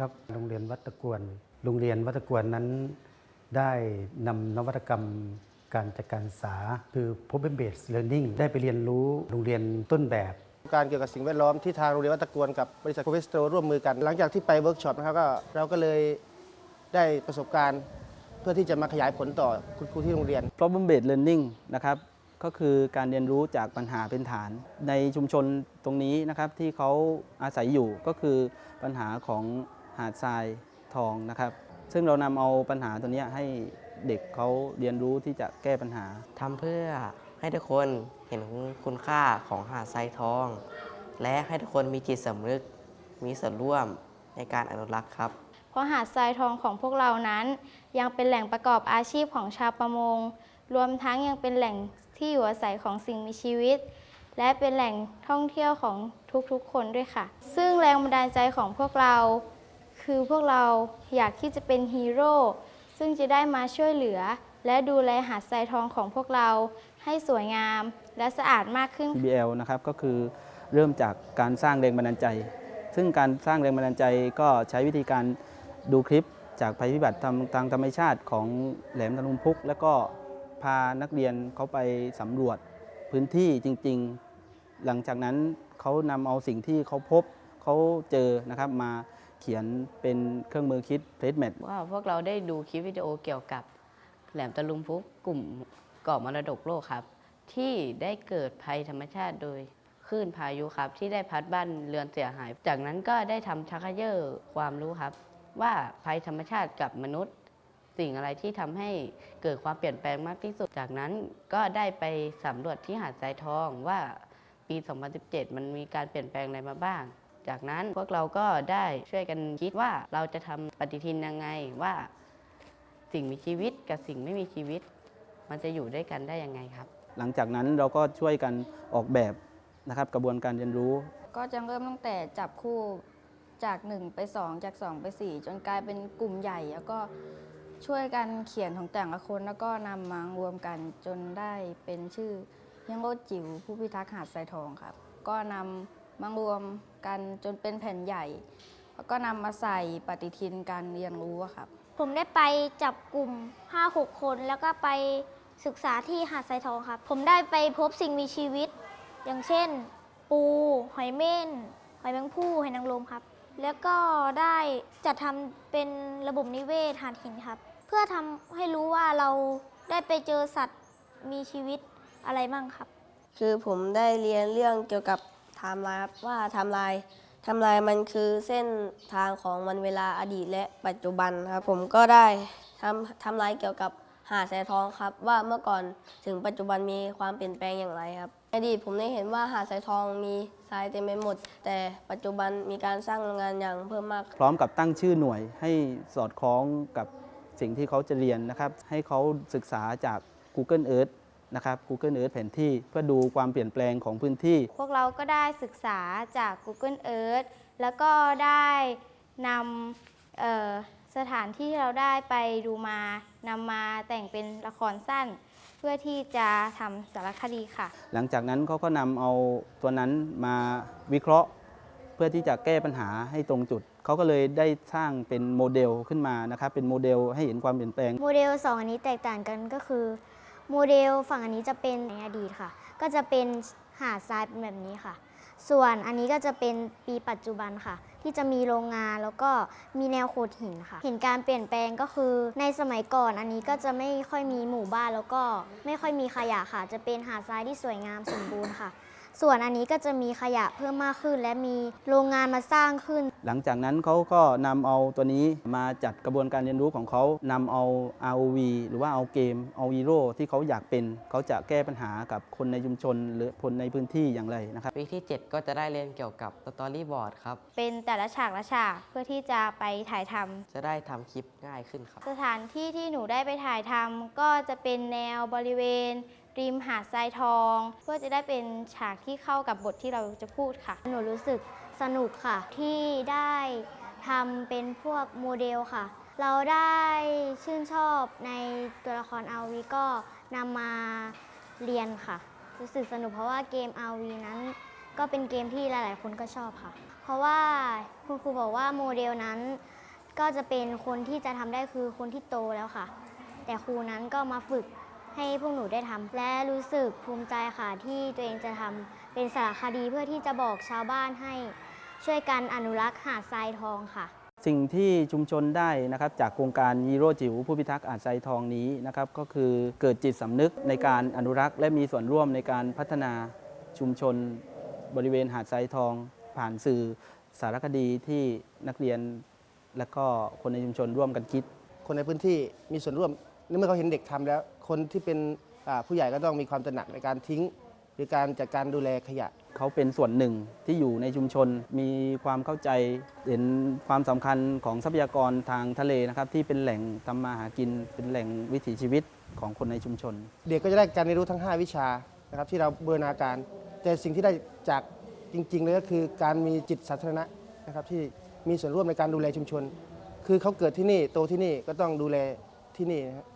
ครับโรงเรียนวัดตะกวนโรงเรียนวัดตะกวนนั้น ได้นำนวัตกรรมการจัดการศึกษาคือ Problem Based Learning ได้ไปเรียนรู้โรงเรียนต้นแบบการเกี่ยวกับสิ่งแวดล้อมที่ทางโรงเรียนวัดตะกวนกับบริษัทโคเวสโตร่วมมือกัน หลังจากที่ไปเวิร์กช็อปนะครับก็เราก็เลยได้ประสบการณ์เพื่อที่จะมาขยายผลต่อคุณครูที่โรงเรียน problem based learning นะครับก็คือการเรียนรู้จากปัญหาเป็นฐาน ในชุมชนตรงนี้นะครับที่เขาอาศัยอยู่ก็คือปัญหาของ หาดทรายทองนะครับ ซึ่งเรานำเอาปัญหาตัวเนี้ยให้เด็กเขาเรียนรู้ที่จะแก้ปัญหาทำเพื่อให้ทุกคนเห็นคุณค่าของหาดทรายทอง และให้ทุกคนมีจิตสำนึกมีส่วนร่วมในการอนุรักษ์ครับเพราะหาดทรายทองของพวกเรานั้น ยังเป็นแหล่งประกอบอาชีพของชาวประมง รวมทั้งยังเป็นแหล่งที่อยู่อาศัยของสิ่งมีชีวิต และเป็นแหล่งท่องเที่ยวของทุกๆคนด้วยค่ะ ซึ่งแรงบันดาลใจของพวกเรา คือพวกเราอยากที่จะเป็นฮีโร่ซึ่งจะได้มาช่วยเหลือ และดูแลหาดทรายทองของพวกเราให้สวยงามและสะอาดมากขึ้น PBL นะครับก็คือเริ่มจากการสร้างแรงบันดาลใจ ซึ่งการสร้างแรงบันดาลใจก็ใช้วิธีการดูคลิปจากภัยพิบัติทางธรรมชาติของแหลมตะลุมพุก แล้วก็พานักเรียนเขาไปสำรวจพื้นที่จริง ๆ หลังจากนั้นเขานำเอาสิ่งที่เขาพบเขาเจอนะครับมา เขียนเป็นเครื่องมือคิดเพล m เม t ว่าพวกเราได้ดูคลิปวิดีโอเกี่ยวกับแหลมตะลุมพุกกลุ่มเกาะมรดกโลกครับ ที่ได้เกิดภัยธรรมชาติโดยคลื่นพายุครับ ที่ได้พัดบ้านเรือนเสียหาย จากนั้นก็ได้ทำชักเขย่อความรู้ครับ ว่าภัยธรรมชาติกับมนุษย์ สิ่งอะไรที่ทำให้เกิดความเปลี่ยนแปลงมากที่สุด จากนั้นก็ได้ไปสำรวจที่หาดทรายทองว่าปี 2017 มันมีการเปลี่ยนแปลงอะไรมาบ้าง จากนั้นพวกเราก็ได้ช่วยกันคิดว่าเราจะทำปฏิทินยังไงว่า สิ่งมีชีวิตกับสิ่งไม่มีชีวิต มันจะอยู่ด้วยกันได้ยังไงครับ หลังจากนั้นเราก็ช่วยกันออกแบบนะครับกระบวนการเรียนรู้ ก็จะเริ่มตั้งแต่จับคู่จาก 1 ไป 2 จาก 2 ไป 4 จนกลายเป็นกลุ่มใหญ่ แล้วก็ช่วยกันเขียนของแต่ละคน แล้วก็นำมารวมกันจนได้เป็นชื่อเฮียงโรดจิ๋วผู้พิทักษ์หาดทรายทองครับ ก็นำ มารวมกันจนเป็นแผ่นใหญ่ แล้วก็นำมาใส่ปฏิทินการเรียนรู้อะครับ ผมได้ไปจับกลุ่ม 5-6 คน แล้วก็ไปศึกษาที่หาดทรายทองครับ ผมได้ไปพบสิ่งมีชีวิต อย่างเช่น ปู หอยเม่น หอยแมงผู้หอยนางรมครับ แล้วก็ได้จัดทำเป็นระบบนิเวศหาดหินครับ เพื่อทำให้รู้ว่าเราได้ไปเจอสัตว์มีชีวิตอะไรบ้างครับ คือผมได้เรียนเรื่องเกี่ยวกับ ไทม์ไลน์ครับว่าไทม์ไลน์ไทม์ไลน์มันคือเส้นทางของวันเวลาอดีตและปัจจุบันครับ ผมก็ได้ทำไทม์ไลน์เกี่ยวกับหาดแสทองครับ ว่าเมื่อก่อนถึงปัจจุบันมีความเปลี่ยนแปลงอย่างไรครับอดีตผมได้เห็นว่าหาดสายทองมีทรายเต็มไปหมด แต่ปัจจุบันมีการสร้างโรงงานอย่างเพิ่มมาก พร้อมกับตั้งชื่อหน่วยให้สอดคล้องกับสิ่งที่เขาจะเรียนนะครับ ให้เขาศึกษาจาก Google Earth นะครับ Google Earth แผนที่เพื่อดูความเปลี่ยนแปลงของพื้นที่ พวกเราก็ได้ศึกษาจาก Google Earth แล้วก็ได้นำเอ่อสถานที่ที่เราได้ไปดูมานำมาแต่งเป็นละครสั้น เพื่อที่จะทำสารคดีค่ะ หลังจากนั้นเขาก็นำเอาตัวนั้นมาวิเคราะห์ เพื่อที่จะแก้ปัญหาให้ตรงจุด เขาก็เลยได้สร้างเป็นโมเดลขึ้นมานะครับ เป็นโมเดลให้เห็นความเปลี่ยนแปลง โมเดล2อันนี้แตกต่างกันก็คือ โมเดลฝั่งอันนี้จะเป็นในอดีตค่ะ ก็จะเป็นหาดทรายเป็นแบบนี้ค่ะ ส่วนอันนี้ก็จะเป็นปีปัจจุบันค่ะ ที่จะมีโรงงานแล้วก็มีแนวโขดหินค่ะ เห็นการเปลี่ยนแปลงก็คือในสมัยก่อนอันนี้ก็จะไม่ค่อยมีหมู่บ้านแล้วก็ไม่ค่อยมีขยะค่ะ จะเป็นหาดทรายที่สวยงามสมบูรณ์ค่ะ ส่วนอันนี้ก็จะมีขยะเพิ่มมากขึ้น และมีโรงงานมาสร้างขึ้น หลังจากนั้นเขาก็นำเอาตัวนี้มาจัดกระบวนการเรียนรู้ของเขานำเอา ROV หรือว่าเอาเกมเอาฮีโร่ที่เขาอยากเป็น เขาจะแก้ปัญหากับคนในชุมชน หรือคนในพื้นที่อย่างไรนะครับ ปีที่ 7 ก็จะได้เรียนเกี่ยวกับสตอรี่บอร์ดครับ เป็นแต่ละฉากละฉากเพื่อที่จะไปถ่ายทำจะได้ทำคลิปง่ายขึ้นครับ สถานที่ที่หนูได้ไปถ่ายทำก็จะเป็นแนวบริเวณ ริมหาดทรายทอง เพื่อจะได้เป็นฉากที่เข้ากับบทที่เราจะพูดค่ะ หนูรู้สึกสนุกค่ะ ที่ได้ทำเป็นพวกโมเดลค่ะ เราได้ชื่นชอบในตัวละคร RV ก็นำมาเรียนค่ะ รู้สึกสนุกเพราะว่าเกม RV นั้นก็เป็นเกมที่หลาย ๆ คนก็ชอบค่ะ เพราะว่าคุณครูบอกว่าโมเดลนั้น ก็จะเป็นคนที่จะทำได้คือคนที่โตแล้วค่ะ แต่ครูนั้นก็มาฝึก ให้พวกหนูได้ทำและรู้สึกภูมิใจค่ะที่ตัวเองจะทำเป็นสารคดีเพื่อที่จะบอกชาวบ้านให้ช่วยกันอนุรักษ์หาดทรายทองค่ะ สิ่งที่ชุมชนได้นะครับจากโครงการฮีโร่จิ๋วผู้พิทักษ์อาจไซทองนี้นะครับก็คือเกิดจิตสำนึกในการอนุรักษ์ และมีส่วนร่วมในการพัฒนาชุมชนบริเวณหาดไซทอง ผ่านสื่อสารคดีที่นักเรียนและก็คนในชุมชนร่วมกันคิด คนในพื้นที่มีส่วนร่วม ในเมื่อเขาเห็นเด็กทำแล้ว คนที่เป็นอ่าผู้ใหญ่ก็ต้องมีความตระหนักในการทิ้ง หรือการจัดการดูแลขยะ เขาเป็นส่วนหนึ่งที่อยู่ในชุมชน มีความเข้าใจเห็นความสำคัญของทรัพยากรทางทะเลนะครับ ที่เป็นแหล่งทำมาหากิน เป็นแหล่งวิถีชีวิตของคนในชุมชน เด็กก็จะได้การเรียนรู้ทั้ง 5 วิชานะครับที่เราบูรณาการ แต่สิ่งที่ได้จากจริงๆเลยก็คือการมีจิตสาธารณะนะครับที่มีส่วนร่วมในการดูแลชุมชน คือเขาเกิดที่นี่โตที่นี่ก็ต้องดูแลที่นี่นะครับ